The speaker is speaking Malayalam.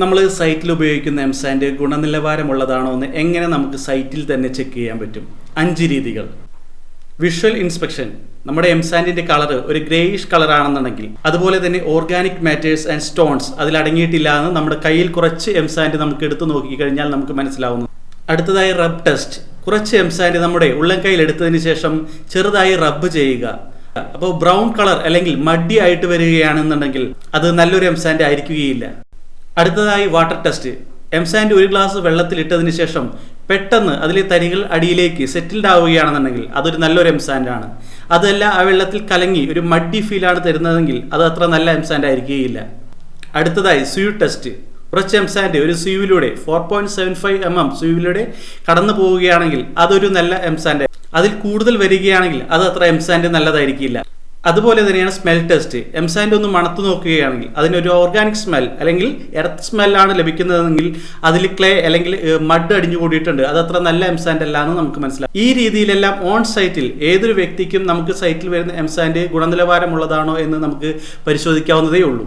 നമ്മൾ സൈറ്റിൽ ഉപയോഗിക്കുന്ന എംസാൻഡ് ഗുണനിലവാരമുള്ളതാണോ എന്ന് എങ്ങനെ നമുക്ക് സൈറ്റിൽ തന്നെ ചെക്ക് ചെയ്യാൻ പറ്റും? അഞ്ച് രീതികൾ. വിഷ്വൽ ഇൻസ്പെക്ഷൻ നമ്മുടെ എംസാൻഡിന്റെ കളർ ഒരു ഗ്രേയിഷ് കളർ ആണെന്നുണ്ടെങ്കിൽ അതുപോലെ തന്നെ ഓർഗാനിക് മാറ്റേഴ്സ് ആൻഡ് സ്റ്റോൺസ് അതിൽ അടങ്ങിയിട്ടില്ല എന്ന് നമ്മുടെ കയ്യിൽ കുറച്ച് എംസാൻഡ് നമുക്ക് എടുത്തു നോക്കിക്കഴിഞ്ഞാൽ നമുക്ക് മനസ്സിലാവുന്നു. അടുത്തതായി റബ് ടെസ്റ്റ് കുറച്ച് എംസാൻഡ് നമ്മുടെ ഉള്ളം കയ്യിൽ എടുത്തതിന് ശേഷം ചെറുതായി റബ്ബ് ചെയ്യുക. അപ്പോൾ ബ്രൗൺ കളർ അല്ലെങ്കിൽ മഡി ആയിട്ട് വരികയാണെന്നുണ്ടെങ്കിൽ അത് നല്ലൊരു എംസാൻഡ് ആയിരിക്കുകയില്ല. അടുത്തതായി വാട്ടർ ടെസ്റ്റ് എംസാൻഡ് ഒരു ഗ്ലാസ് വെള്ളത്തിൽ ഇട്ടതിന് ശേഷം പെട്ടെന്ന് അതിലെ തരികൾ അടിയിലേക്ക് സെറ്റിൽഡ് ആവുകയാണെന്നുണ്ടെങ്കിൽ അതൊരു നല്ലൊരു എംസാൻഡ് ആണ്. അതല്ല ആ വെള്ളത്തിൽ കലങ്ങി ഒരു മഡി ഫീലാണ് തരുന്നതെങ്കിൽ അത് അത്ര നല്ല എംസാൻഡ് ആയിരിക്കുകയില്ല. അടുത്തതായി സ്യൂ ടെസ്റ്റ് കുറച്ച് എംസാൻഡ് ഒരു സ്യൂവിലൂടെ four point seven five M M സ്യൂവിലൂടെ കടന്നു പോവുകയാണെങ്കിൽ അതൊരു നല്ല എംസാൻഡ് അതിൽ കൂടുതൽ വരികയാണെങ്കിൽ അത് അത്ര എംസാൻഡ് നല്ലതായിരിക്കില്ല. അതുപോലെ തന്നെയാണ് സ്മെൽ ടെസ്റ്റ് എംസാൻഡ് ഒന്ന് മണത്ത് നോക്കുകയാണെങ്കിൽ അതിനൊരു ഓർഗാനിക് സ്മെൽ അല്ലെങ്കിൽ എർത്ത് സ്മെല്ലാണ് ലഭിക്കുന്നതെങ്കിൽ അതിൽ ക്ലേ അല്ലെങ്കിൽ മഡ് അടിഞ്ഞു കൂടിയിട്ടുണ്ട്. അത് അത്ര നല്ല എംസാൻഡ് അല്ല എന്ന് നമുക്ക് മനസ്സിലാക്കാം ഈ രീതിയിലെല്ലാം ഓൺ സൈറ്റിൽ ഏതൊരു വ്യക്തിക്കും നമുക്ക് സൈറ്റിൽ വരുന്ന എംസാൻഡ് ഗുണനിലവാരമുള്ളതാണോ എന്ന് നമുക്ക് പരിശോധിക്കാവുന്നതേ ഉള്ളൂ.